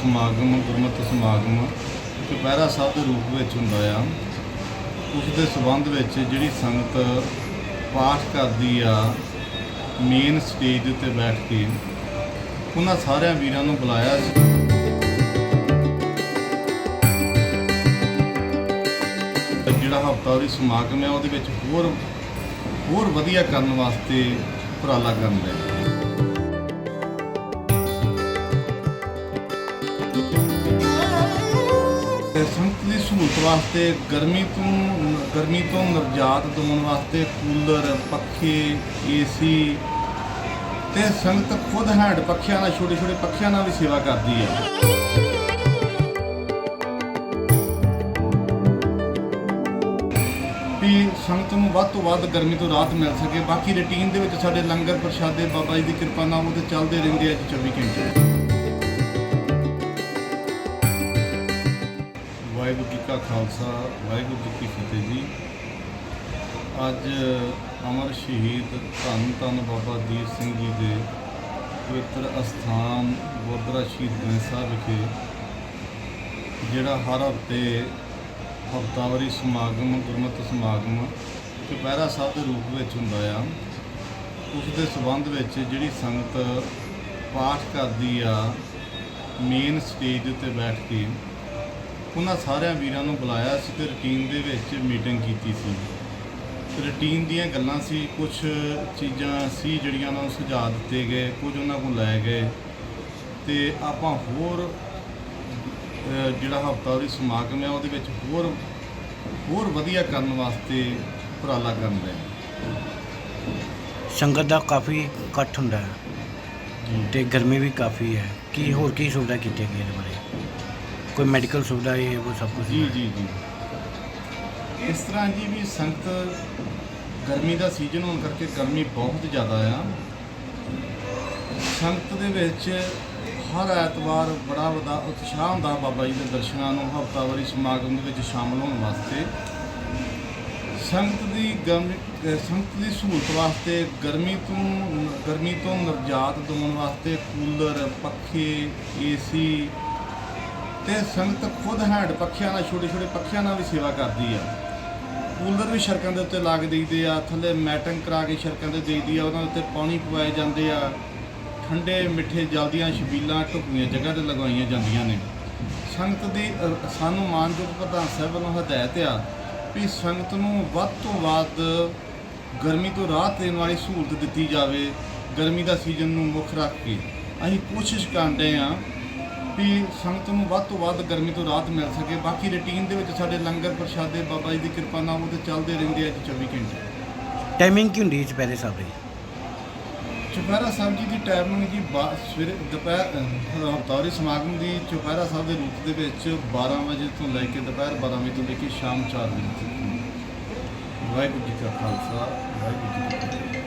ਸਮਾਗਮ, ਗੁਰਮਤਿ ਸਮਾਗਮ, ਦੁਪਹਿਰਾ ਸਾਹਿਬ ਦੇ ਰੂਪ ਵਿੱਚ ਹੁੰਦਾ ਆ। ਉਸ ਦੇ ਸਬੰਧ ਵਿੱਚ ਜਿਹੜੀ ਸੰਗਤ ਪਾਠ ਕਰਦੀ ਆ ਮੇਨ ਸਟੇਜ ਦੇ ਉੱਤੇ ਬੈਠ ਕੇ, ਉਹਨਾਂ ਸਾਰਿਆਂ ਵੀਰਾਂ ਨੂੰ ਬੁਲਾਇਆ ਸੀ। ਤੇ ਜਿਹੜਾ ਹਫਤਾਵਾਰੀ ਸਮਾਗਮ ਹੈ ਉਹਦੇ ਵਿੱਚ ਹੋਰ ਹੋਰ ਵਧੀਆ ਕਰਨ ਵਾਸਤੇ ਉਪਰਾਲਾ ਕਰਨ ਲਈ। ਤੇ ਸੰਗਤ ਦੀ ਸਹੂਲਤ ਵਾਸਤੇ ਗਰਮੀ ਤੋਂ ਗਰਮੀ ਤੋਂ ਨਵਜਾਤ ਦਿਵਾਉਣ ਵਾਸਤੇ ਕੂਲਰ, ਪੱਖੇ, ਏਸੀ ਤੇ ਸੰਗਤ ਖੁਦ ਹੈਂਡ ਪੱਖਿਆਂ ਨਾਲ, ਛੋਟੇ ਛੋਟੇ ਪੱਖਿਆਂ ਨਾਲ ਵੀ ਸੇਵਾ ਕਰਦੀ ਹੈ। ਵੀ ਸੰਗਤ ਨੂੰ ਵੱਧ ਤੋਂ ਵੱਧ ਗਰਮੀ ਤੋਂ ਰਾਹਤ ਮਿਲ ਸਕੇ। ਬਾਕੀ ਰੁਟੀਨ ਦੇ ਵਿੱਚ ਸਾਡੇ ਲੰਗਰ ਪ੍ਰਸ਼ਾਦੇ ਬਾਬਾ ਜੀ ਦੀ ਕਿਰਪਾ ਨਾਲ ਉਹਦੇ ਚੱਲਦੇ ਰਹਿੰਦੇ ਆ ਜੀ 24 ਘੰਟੇ। ਵਾਹਿਗੁਰੂ ਜੀ ਕਾ ਖਾਲਸਾ, ਵਾਹਿਗੁਰੂ ਜੀ ਕੀ ਫਤਿਹ ਜੀ। ਅੱਜ ਅਮਰ ਸ਼ਹੀਦ ਧੰਨ ਧੰਨ ਬਾਬਾ ਦੀਪ ਸਿੰਘ ਜੀ ਦੇ ਪਵਿੱਤਰ ਅਸਥਾਨ ਗੁਰਦੁਆਰਾ ਸ਼ਹੀਦ ਗੰਜ ਸਾਹਿਬ ਵਿਖੇ, ਜਿਹੜਾ ਹਰ ਹਫ਼ਤੇ ਹਫ਼ਤਾਵਾਰੀ ਸਮਾਗਮ, ਗੁਰਮਤਿ ਸਮਾਗਮ ਚੁਪਹਿਰਾ ਸਾਹਿਬ ਦੇ ਰੂਪ ਵਿੱਚ ਹੁੰਦਾ ਆ। ਉਸ ਦੇ ਸਬੰਧ ਵਿੱਚ ਜਿਹੜੀ ਸੰਗਤ ਪਾਠ ਕਰਦੀ ਆ ਮੇਨ ਸਟੇਜ ਉੱਤੇ ਬੈਠ ਕੇ ਉਹਨਾਂ ਸਾਰਿਆਂ ਵੀਰਾਂ ਨੂੰ ਬੁਲਾਇਆ ਸੀ ਤੇ ਰੁਟੀਨ ਦੇ ਵਿੱਚ ਮੀਟਿੰਗ ਕੀਤੀ ਸੀ। ਰੁਟੀਨ ਦੀਆਂ ਗੱਲਾਂ ਸੀ ਕੁਝ ਚੀਜ਼ਾਂ ਸੀ ਜਿਹੜੀਆਂ ਉਹਨਾਂ ਨੂੰ ਸੁਝਾਅ ਦਿੱਤੇ ਗਏ ਕੁਝ ਉਹਨਾਂ ਕੋਲ ਲੈ ਗਏ। ਤੇ ਆਪਾਂ ਹੋਰ ਜਿਹੜਾ ਹਫਤਾਵਾਰੀ ਸਮਾਗਮ ਹੈ ਉਹਦੇ ਵਿੱਚ ਹੋਰ ਹੋਰ ਵਧੀਆ ਕਰਨ ਵਾਸਤੇ ਉਪਰਾਲਾ ਕਰਨ ਲਈ ਸੰਗਤ ਦਾ ਕਾਫੀ ਇਕੱਠ ਹੁੰਦਾ ਹੈ ਤੇ ਗਰਮੀ ਵੀ ਕਾਫੀ ਹੈ। ਕੀ ਹੋਰ ਕੀ ਸੁਵਿਧਾ ਕੀਤੀ ਗਈ ਇਹਦੇ ਬਾਰੇ? ਕੋਈ ਮੈਡੀਕਲ ਸੁਵਿਧਾ ਇਹ ਉਹ ਸਭ ਕੁਝ ਜੀ ਜੀ ਜੀ। ਇਸ ਤਰ੍ਹਾਂ ਜੀ ਵੀ ਸੰਗਤ ਗਰਮੀ ਦਾ ਸੀਜ਼ਨ ਹੋਣ ਕਰਕੇ ਗਰਮੀ ਬਹੁਤ ਜ਼ਿਆਦਾ ਆ। ਸੰਗਤ ਦੇ ਵਿੱਚ ਹਰ ਐਤਵਾਰ ਬੜਾ ਵੱਡਾ ਉਤਸ਼ਾਹ ਹੁੰਦਾ ਬਾਬਾ ਜੀ ਦੇ ਦਰਸ਼ਨਾਂ ਨੂੰ ਹਫ਼ਤਾਵਾਰੀ ਸਮਾਗਮ ਦੇ ਵਿੱਚ ਸ਼ਾਮਲ ਹੋਣ ਵਾਸਤੇ। ਸੰਗਤ ਦੀ ਗਮ- ਅਹ ਸੰਗਤ ਦੀ ਸਹੂਲਤ ਵਾਸਤੇ ਗਰਮੀ ਤੋਂ ਗਰਮੀ ਤੋਂ ਨਿਰਜਾਤ ਦਿਵਾਉਣ ਵਾਸਤੇ ਕੂਲਰ ਪੱਖੇ ਏਸੀ ਤੇ ਸੰਗਤ ਖੁਦ ਹੈਂਡ ਪੱਖਿਆਂ ਨਾਲ, ਛੋਟੇ ਛੋਟੇ ਪੱਖਿਆਂ ਨਾਲ ਵੀ ਸੇਵਾ ਕਰਦੀ ਆ। ਕੂਲਰ ਵੀ ਸੜਕਾਂ ਦੇ ਉੱਤੇ ਲਾ ਕੇ ਦੇਈਦੇ ਆ, ਥੱਲੇ ਮੈਟਿੰਗ ਕਰਾ ਕੇ ਸੜਕਾਂ ਤੇ ਦੇਈਦੀ ਆ, ਉਹਨਾਂ ਦੇ ਉੱਤੇ ਪਾਣੀ ਪਵਾਏ ਜਾਂਦੇ ਆ। ਠੰਡੇ, ਮਿੱਠੇ, ਜਲਦੀਆਂ ਛਬੀਲਾਂ ਢੁਕਵੀਆਂ ਜਗ੍ਹਾ ਤੇ ਲਗਾਈਆਂ ਜਾਂਦੀਆਂ ਨੇ। ਸੰਗਤ ਦੀ ਸਾਨੂੰ ਮਾਨਯੋਗ ਪ੍ਰਧਾਨ ਸਾਹਿਬ ਵੱਲੋਂ ਹਦਾਇਤ ਆ ਵੀ ਸੰਗਤ ਨੂੰ ਵੱਧ ਤੋਂ ਵੱਧ ਗਰਮੀ ਤੋਂ ਰਾਹਤ ਦੇਣ ਵਾਲੀ ਸਹੂਲਤ ਦਿੱਤੀ ਜਾਵੇ, ਗਰਮੀ ਦਾ ਸੀਜ਼ਨ ਨੂੰ ਮੁੱਖ ਰੱਖ ਕੇ। ਅਸੀਂ ਕੋਸ਼ਿਸ਼ ਕਰਦੇ ਆ ਵੀ ਸੰਗਤ ਨੂੰ ਵੱਧ ਤੋਂ ਵੱਧ ਗਰਮੀ ਤੋਂ ਰਾਹਤ ਮਿਲ ਸਕੇ। ਬਾਕੀ ਰੁਟੀਨ ਦੇ ਵਿੱਚ ਸਾਡੇ ਲੰਗਰ ਪ੍ਰਸ਼ਾਦੇ ਬਾਬਾ ਜੀ ਦੀ ਕਿਰਪਾ ਨਾਲ ਉਹਦੇ ਚੱਲਦੇ ਰਹਿੰਦੇ ਆ ਜੀ 24 ਘੰਟੇ। ਟਾਈਮਿੰਗ ਕੀ ਹੁੰਦੀ ਹੈ ਚੁਪਹਿਰੇ ਸਾਹਿਬ ਦੀ? ਚੁਪਹਿਰਾ ਸਾਹਿਬ ਜੀ ਦੀ ਟਾਈਮਿੰਗ ਜੀ ਬਾ- ਸਵੇਰੇ ਦੁਪਹਿਰ ਹਫਤਾਵਾਰੀ ਸਮਾਗਮ ਦੀ ਚੁਪਹਿਰਾ ਸਾਹਿਬ ਦੇ ਰੂਪ ਦੇ ਵਿੱਚ 12 ਵਜੇ ਤੋਂ ਲੈ ਕੇ ਦੁਪਹਿਰ 12 ਵਜੇ ਤੋਂ ਲੈ ਕੇ ਸ਼ਾਮ 4 ਵਜੇ ਤੱਕ। ਵਾਹਿਗੁਰੂ ਜੀ ਕਾ ਖਾਲਸਾ ਵਾਹਿਗੁਰੂ ਜੀ ਕੀ ਫਤਿਹ।